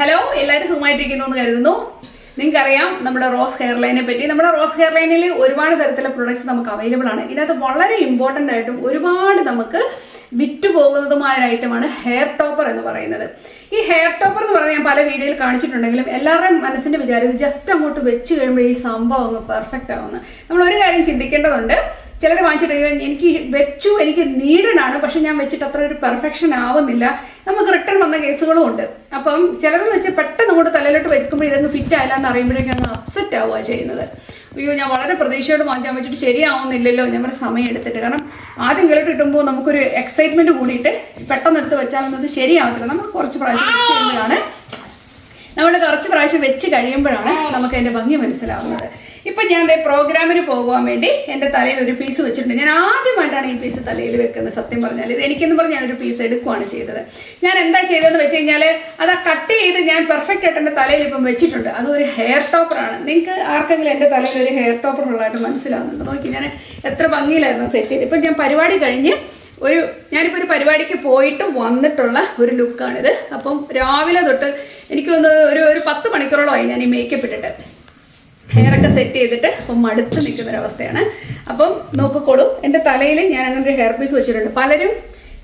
Hello എല്ലാവരും സുഖമായിട്ടിരിക്കുന്നു എന്ന് കരുതുന്നു. നിങ്ങൾക്കറിയാം നമ്മുടെ റോസ് ഹെയർ ലൈനെ പറ്റി. നമ്മുടെ റോസ് ഹെയർ ലൈനിൽ ഒരുപാട് തരത്തിലുള്ള പ്രൊഡക്ട്സ് നമുക്ക് അവൈലബിൾ ആണ്. ഇതിനകത്ത് വളരെ ഇമ്പോർട്ടന്റ് ആയിട്ടും ഒരുപാട് നമുക്ക് വിറ്റ് പോകുന്നതുമായ ഒരു ഐറ്റമാണ് ഹെയർ ടോപ്പർ എന്ന് പറയുന്നത്. ഈ ഹെയർ ടോപ്പർ എന്ന് പറഞ്ഞാൽ ഞാൻ പല വീഡിയോയിൽ കാണിച്ചിട്ടുണ്ടെങ്കിലും എല്ലാവരുടെയും മനസ്സിന്റെ വിചാരം ജസ്റ്റ് അങ്ങോട്ട് വെച്ച് കഴിയുമ്പോൾ ഈ സംഭവം അങ്ങ് പെർഫെക്റ്റ് ആവുന്നു. നമ്മൾ ഒരു കാര്യം ചിന്തിക്കേണ്ടതുണ്ട്. ചിലർ വാങ്ങിച്ചിട്ട് എനിക്ക് വെച്ചു എനിക്ക് നീഡഡാണ് പക്ഷെ ഞാൻ വെച്ചിട്ട് അത്ര ഒരു പെർഫെക്ഷൻ ആവുന്നില്ല. നമുക്ക് റിട്ടേൺ വന്ന കേസുകളും ഉണ്ട്. അപ്പം ചിലരെന്ന് വെച്ചാൽ പെട്ടെന്ന് അങ്ങോട്ട് തലയിലോട്ട് വെക്കുമ്പോൾ ഇതങ്ങ് ഫിറ്റ് ആയില്ല എന്ന് അറിയുമ്പോഴേക്കും അങ്ങ് അപ്സെറ്റ് ആവുക ചെയ്യുന്നത്. അയ്യോ ഞാൻ വളരെ പ്രതീക്ഷയോട് വാങ്ങിച്ചാൽ വെച്ചിട്ട് ശരിയാവുന്നില്ലല്ലോ. ഞാൻ പറഞ്ഞ സമയം എടുത്തിട്ട്. കാരണം ആദ്യം കേട്ട് കിട്ടുമ്പോൾ നമുക്കൊരു എക്സൈറ്റ്മെന്റ് കൂടിയിട്ട് പെട്ടെന്ന് എടുത്ത് വെച്ചാൽ എന്നത് ശരിയാവത്തില്ല. നമ്മൾ കുറച്ച് പ്രാവശ്യം കഴിയുമ്പോഴാണ് നമ്മൾ കുറച്ച് പ്രാവശ്യം വെച്ച് കഴിയുമ്പോഴാണ് നമുക്ക് അതിന്റെ ഭംഗി മനസ്സിലാവുന്നത്. ഇപ്പം ഞാൻ പ്രോഗ്രാമിന് പോകുവാൻ വേണ്ടി എന്റെ തലയിൽ ഒരു പീസ് വെച്ചിട്ടുണ്ട്. ഞാൻ ആദ്യമായിട്ടാണ് ഈ പീസ് തലയിൽ വെക്കുന്നത്. സത്യം പറഞ്ഞാൽ ഇത് എനിക്കെന്ന് പറഞ്ഞ് ഞാനൊരു പീസ് എടുക്കുവാണ് ചെയ്തത്. ഞാൻ എന്താ ചെയ്തതെന്ന് വെച്ച് കഴിഞ്ഞാൽ അത് കട്ട് ചെയ്ത് ഞാൻ പെർഫെക്റ്റ് ആയിട്ട് എന്റെ തലയിൽ ഇപ്പം വെച്ചിട്ടുണ്ട്. അത് ഒരു ഹെയർ ടോപ്പറാണ് നിങ്ങൾക്ക് ആർക്കെങ്കിലും എന്റെ തലയിൽ ഒരു ഹെയർ ടോപ്പർ ഉള്ളതായിട്ട് മനസ്സിലാവുന്നുണ്ട്? നോക്കി ഞാൻ എത്ര ഭംഗിയിലായിരുന്നു സെറ്റ് ചെയ്ത് ഇപ്പം ഞാൻ പരിപാടി കഴിഞ്ഞ് ഒരു ഞാനിപ്പോൾ ഒരു പരിപാടിക്ക് പോയിട്ട് വന്നിട്ടുള്ള ഒരു ലുക്കാണിത്. അപ്പം രാവിലെ തൊട്ട് എനിക്കൊന്ന് ഒരു ഒരു പത്ത് മണിക്കൂറോളമായി ഞാൻ ഈ മേക്കപ്പ് ഇട്ടിട്ട്. ഹെയറൊക്കെ സെറ്റ് ചെയ്തിട്ട് അപ്പം മടുത്ത് നിൽക്കുന്ന ഒരവസ്ഥയാണ് അപ്പം നോക്കിക്കോളൂ എന്റെ തലയിൽ ഞാൻ അങ്ങനെ ഒരു ഹെയർ പീസ് വെച്ചിട്ടുണ്ട്. പലരും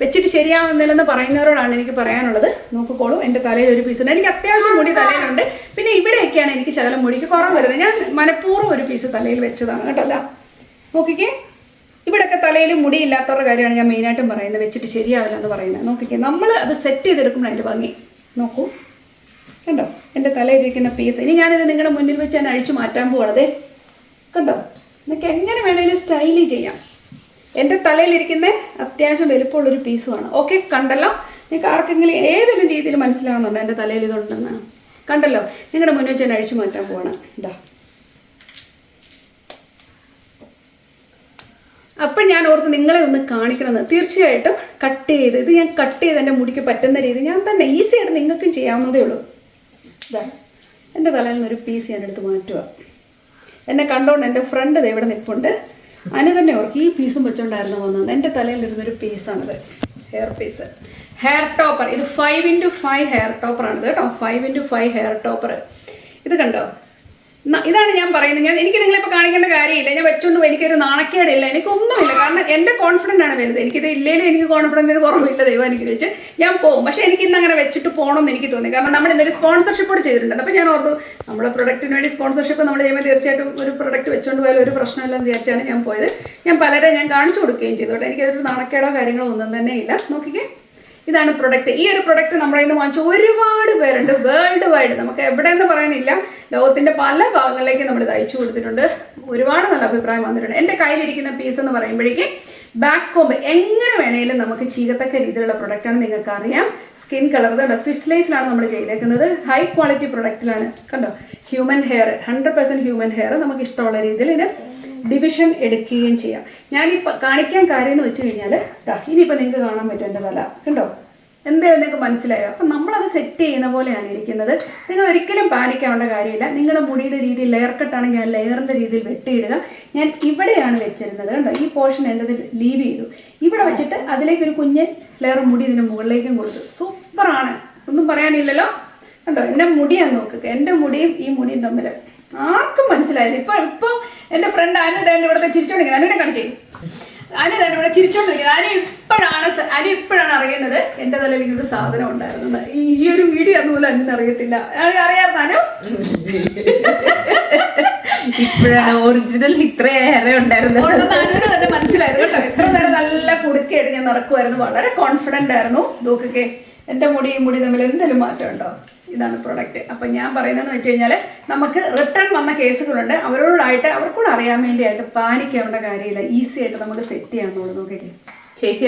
വെച്ചിട്ട് ശരിയാവുന്നില്ലെന്ന് പറയുന്നവരോടാണ് എനിക്ക് പറയാനുള്ളത്. നോക്കിക്കോളൂ എന്റെ തലയിൽ ഒരു പീസ് ഉണ്ട്. എനിക്ക് അത്യാവശ്യം മുടി തലയിലുണ്ട്. പിന്നെ ഇവിടെയൊക്കെയാണ് എനിക്ക് ശകലം മുടിക്ക് കുറവ് വരുന്നത്. ഞാൻ മനഃപൂർവം ഒരു പീസ് തലയിൽ വെച്ചതാണ്. കേട്ടോ അതാ നോക്കിക്കേ. ഇവിടെയൊക്കെ തലയിൽ മുടിയില്ലാത്തവരുടെ കാര്യമാണ് ഞാൻ മെയിനായിട്ടും പറയുന്നത്. വെച്ചിട്ട് ശരിയാവില്ല എന്ന് പറയുന്നത്. നോക്കിക്കേ നമ്മൾ അത് സെറ്റ് ചെയ്തെടുക്കുമ്പോൾ അതിന്റെ ഭംഗി. നോക്കൂ. കണ്ടോ? എന്റെ തലയിലിരിക്കുന്ന പീസ് ഇനി ഞാനിത് നിങ്ങളുടെ മുന്നിൽ വെച്ച് ഞാൻ അഴിച്ചു മാറ്റാൻ പോകണത് കണ്ടോ? നിങ്ങൾക്ക് എങ്ങനെ വേണമെങ്കിലും സ്റ്റൈലി ചെയ്യാം. എന്റെ തലയിലിരിക്കുന്ന അത്യാവശ്യം വലുപ്പമുള്ളൊരു പീസുമാണ് ഓക്കെ കണ്ടല്ലോ? നിങ്ങൾക്ക് ആർക്കെങ്കിലും ഏതെങ്കിലും രീതിയിൽ മനസ്സിലാവുന്നുണ്ടോ എന്റെ തലയിൽ ഇതുണ്ടെന്ന്? കണ്ടല്ലോ? നിങ്ങളുടെ മുന്നിൽ വെച്ച് ഞാൻ അഴിച്ചു മാറ്റാൻ പോകണം ഇതാ അപ്പം ഞാൻ ഓർത്ത് നിങ്ങളെ ഒന്ന് കാണിക്കണമെന്ന്. തീർച്ചയായിട്ടും കട്ട് ചെയ്ത് ഇത് ഞാൻ കട്ട് ചെയ്ത് എന്റെ മുടിക്ക് പറ്റുന്ന രീതി ഞാൻ തന്നെ ഈസി ആയിട്ട് നിങ്ങൾക്കും ചെയ്യാവുന്നതേ ഉള്ളൂ. എന്റെ തലയിൽ നിന്നൊരു പീസ് ഞാൻ എടുത്ത് മാറ്റുക എന്നെ കണ്ടോണ്ട് എന്റെ ഫ്രണ്ട് ഇവിടെ നിൽപ്പുണ്ട് അനു തന്നെ ഓർക്ക് ഈ പീസും വെച്ചോണ്ടായിരുന്നു വന്നത്. എന്റെ തലയിൽ ഇരുന്നൊരു പീസാണിത് ഹെയർ പീസ് ഹെയർ ടോപ്പർ ഇത് ഫൈവ് ഇന്റു ഫൈവ് ഹെയർ ടോപ്പറാണിത് കേട്ടോ. Five into five hair topper ഇത് കണ്ടോ? ഇതാണ് ഞാൻ പറയുന്നത്. ഞാൻ എനിക്ക് നിങ്ങളിപ്പോൾ കാണിക്കേണ്ട കാര്യമില്ല. ഞാൻ വെച്ചുകൊണ്ട് എനിക്കൊരു നാണക്കേടില്ല. എനിക്കൊന്നുമില്ല. കാരണം എന്റെ കോൺഫിഡന്റ് ആണ് വരുന്നത് എനിക്കിത് ഇല്ലേലും എനിക്ക് കോൺഫിഡന്റിന് കുറവില്ല ദൈവം എനിക്ക് വെച്ച് ഞാൻ പോകും പക്ഷേ എനിക്ക് ഇന്ന് അങ്ങനെ വെച്ചിട്ട് പോകണമെന്ന് എനിക്ക് തോന്നി. കാരണം നമ്മൾ ഇന്നൊരു സ്പോൺസർഷിപ്പ് കൂടെ ചെയ്തിട്ടുണ്ട്. അപ്പോൾ ഞാൻ ഓർത്തു നമ്മുടെ പ്രൊഡക്റ്റിന് വേണ്ടി സ്പോൺസർഷിപ്പ് നമ്മൾ ചെയ്യുമ്പോൾ തീർച്ചയായിട്ടും ഒരു പ്രൊഡക്റ്റ് വെച്ചുകൊണ്ട് പോയാലും ഒരു പ്രശ്നമില്ലെന്ന് വിചാരിച്ചാണ് ഞാൻ പോയത്. ഞാൻ പലരെ ഞാൻ കാണിച്ചു കൊടുക്കുകയും ചെയ്തു. എനിക്കതൊരു നാണക്കേടോ കാര്യങ്ങളോ ഒന്നും തന്നെ ഇല്ല. നോക്കിക്കേ. ഇതാണ് പ്രൊഡക്റ്റ് ഈ ഒരു പ്രൊഡക്റ്റ് നമ്മുടെ ഇന്ന് വാങ്ങിച്ച ഒരുപാട് പേരുണ്ട്. വേൾഡ് വൈഡ് നമുക്ക് എവിടെ എന്ന് പറയാനില്ല. ലോകത്തിന്റെ പല ഭാഗങ്ങളിലേക്ക് നമ്മൾ ഇത് അയച്ചു കൊടുത്തിട്ടുണ്ട്. ഒരുപാട് നല്ല അഭിപ്രായം വന്നിട്ടുണ്ട്. എന്റെ കയ്യിലിരിക്കുന്ന പീസ് എന്ന് പറയുമ്പോഴേക്ക് ബാക്ക് കോമ്പ് എങ്ങനെ വേണേലും നമുക്ക് ചീകത്തക്ക രീതിയിലുള്ള പ്രൊഡക്റ്റാണ് നിങ്ങൾക്ക് അറിയാം സ്കിൻ കളർ സ്വിസ് ലൈസിലാണ് നമ്മൾ ചെയ്തേക്കുന്നത്. ഹൈ ക്വാളിറ്റി പ്രൊഡക്റ്റിലാണ് കണ്ടോ? Human hair hundred percent human hair നമുക്ക് ഇഷ്ടമുള്ള രീതിയിൽ ഇതിന് ഡിവിഷൻ എടുക്കുകയും ചെയ്യാം. ഞാനിപ്പോൾ കാണിക്കാൻ കാര്യം എന്ന് വെച്ച് കഴിഞ്ഞാൽ ഇനിയിപ്പോൾ നിങ്ങൾക്ക് കാണാൻ പറ്റും എന്റെ തല. കണ്ടോ? എന്തായാലും നിങ്ങൾക്ക് മനസ്സിലായോ? അപ്പം നമ്മളത് സെറ്റ് ചെയ്യുന്ന പോലെയാണ് ഇരിക്കുന്നത്. നിങ്ങൾ ഒരിക്കലും പാനിക്കാവേണ്ട കാര്യമില്ല. നിങ്ങളുടെ മുടിയുടെ രീതി ലെയർ കട്ടാണെങ്കിൽ ആ ലെയറിന്റെ രീതിയിൽ വെട്ടിയിടുക. ഞാൻ ഇവിടെയാണ് വെച്ചിരുന്നത്. കണ്ടോ? ഈ പോർഷൻ എന്റെ ലീവ് ചെയ്തു. ഇവിടെ വെച്ചിട്ട് അതിലേക്ക് ഒരു കുഞ്ഞ് ലെയർ മുടി ഇതിന് മുകളിലേക്കും കൊടുത്തു. സൂപ്പറാണ് ഒന്നും പറയാനില്ലല്ലോ? കണ്ടോ? എന്റെ മുടിയാണ് നോക്കുക എന്റെ മുടിയും ഈ മുടിയും തമ്മിൽ ആർക്കും മനസ്സിലായില്ല. ഇപ്പൊ ഇപ്പൊ എന്റെ ഫ്രണ്ട് അനു ഇതാണ്ട് ഇവിടുത്തെ ചിരിച്ചോണ്ടിരിക്കുന്നത് അനുവിനെ കാണിച്ചേ അനു ഇതാണ്ട് ഇവിടെ ചിരിച്ചോണ്ടിരിക്കുന്നത് അനു ഇപ്പോഴാണ് അനു ഇപ്പോഴാണ് അറിയുന്നത് എന്റെ തലയിൽ ഇങ്ങനെ ഒരു സാധനം ഉണ്ടായിരുന്നത് ഈ ഒരു വീഡിയോ ഒന്നും പോലും അനു അറിയത്തില്ല. അറിയാത്ത അനു? ഇപ്പോഴാണ് ഒറിജിനൽ ഇത്രയേറെ ഉണ്ടായിരുന്നത്. ഉണ്ടെന്ന് അനുവിന് തന്നെ മനസ്സിലായിരുന്നു കേട്ടോ. എത്ര നേരം നല്ല കുടുക്കയായിട്ട് ഞാൻ നടക്കുമായിരുന്നു വളരെ കോൺഫിഡന്റ് ആയിരുന്നു. നോക്കൊക്കെ എന്റെ മുടി മുടി തമ്മിൽ എന്തെങ്കിലും മാറ്റമുണ്ടോ ഇതാണ് പ്രൊഡക്റ്റ് അപ്പം ഞാൻ പറയുന്നതെന്ന് വെച്ച് കഴിഞ്ഞാൽ നമുക്ക് റിട്ടേൺ വന്ന കേസുകളുണ്ട്. അവരോടായിട്ട് അവർക്കൂടെ അറിയാൻ വേണ്ടിയായിട്ട് പാനിക്കേണ്ട കാര്യമില്ല. ഈസി ആയിട്ട് നമുക്ക് സെറ്റ് ചെയ്യാൻ നോക്കിക്കേ ചേച്ചി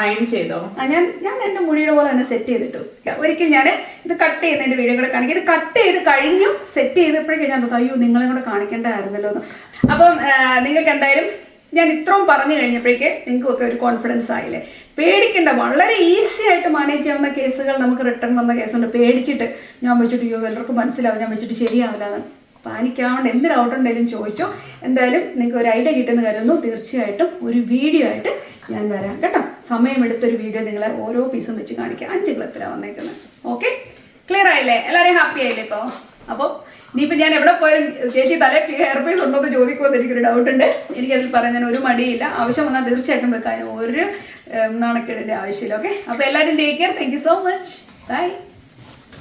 അയൺ ചെയ്തോ? ഞാൻ ഞാൻ എന്റെ മുടിയുടെ പോലെ തന്നെ സെറ്റ് ചെയ്തിട്ടു. ഒരിക്കൽ ഞാൻ ഇത് കട്ട് ചെയ്യുന്നതിന്റെ വീഡിയോ കൂടെ കാണിക്കും. ഇത് കട്ട് ചെയ്ത് കഴിഞ്ഞു സെറ്റ് ചെയ്തപ്പോഴേക്കും ഞാൻ തോന്നുന്നു, അയ്യോ നിങ്ങളെ കൂടെ കാണിക്കേണ്ടായിരുന്നല്ലോ അപ്പം നിങ്ങൾക്ക് എന്തായാലും ഞാൻ ഇത്രയും പറഞ്ഞു കഴിഞ്ഞപ്പോഴേക്ക് നിങ്ങൾക്കൊക്കെ ഒരു കോൺഫിഡൻസ് ആയില്ലേ? പേടിക്കേണ്ട. വളരെ ഈസി ആയിട്ട് മാനേജ് ചെയ്യാവുന്ന കേസുകൾ നമുക്ക് റിട്ടേൺ വന്ന കേസുണ്ട്. പേടിച്ചിട്ട് ഞാൻ വെച്ചിട്ട് യോ എല്ലാവർക്കും മനസ്സിലാവും. ഞാൻ വെച്ചിട്ട് ശരിയാവില്ല എന്ന് പാനിക്കാവേണ്ട. എന്ത് ഡൗട്ട് ഉണ്ടെങ്കിലും ചോദിച്ചോ. എന്തായാലും നിങ്ങൾക്ക് ഒരു ഐഡിയ കിട്ടുന്ന കരുതുന്നു. തീർച്ചയായിട്ടും ഒരു വീഡിയോ ആയിട്ട് ഞാൻ വരാം കേട്ടോ. സമയമെടുത്തൊരു വീഡിയോ നിങ്ങളെ ഓരോ പീസും വെച്ച് കാണിക്കാം. അഞ്ച് ക്ലിപ്പിലാണ് വന്നേക്കുന്നത് ഓക്കെ ക്ലിയർ ആയില്ലേ? എല്ലാവരെയും ഹാപ്പി ആയില്ലേ ഇപ്പോൾ അപ്പോൾ ഇനിയിപ്പോൾ ഞാൻ എവിടെ പോയാലും ചേച്ചി തലേ ഹെയർ പീസ് ഉണ്ടോ എന്ന് ചോദിക്കുമെന്ന് എനിക്കൊരു ഡൗട്ട് ഉണ്ട്. എനിക്കതിൽ പറയാൻ ഒരു മടിയില്ല. ആവശ്യം വന്നാൽ തീർച്ചയായിട്ടും വെക്കാൻ ഒരു നാണക്കേടിന്റെ ആവശ്യമില്ല ഓക്കെ അപ്പോൾ എല്ലാവരും take care thank so much bye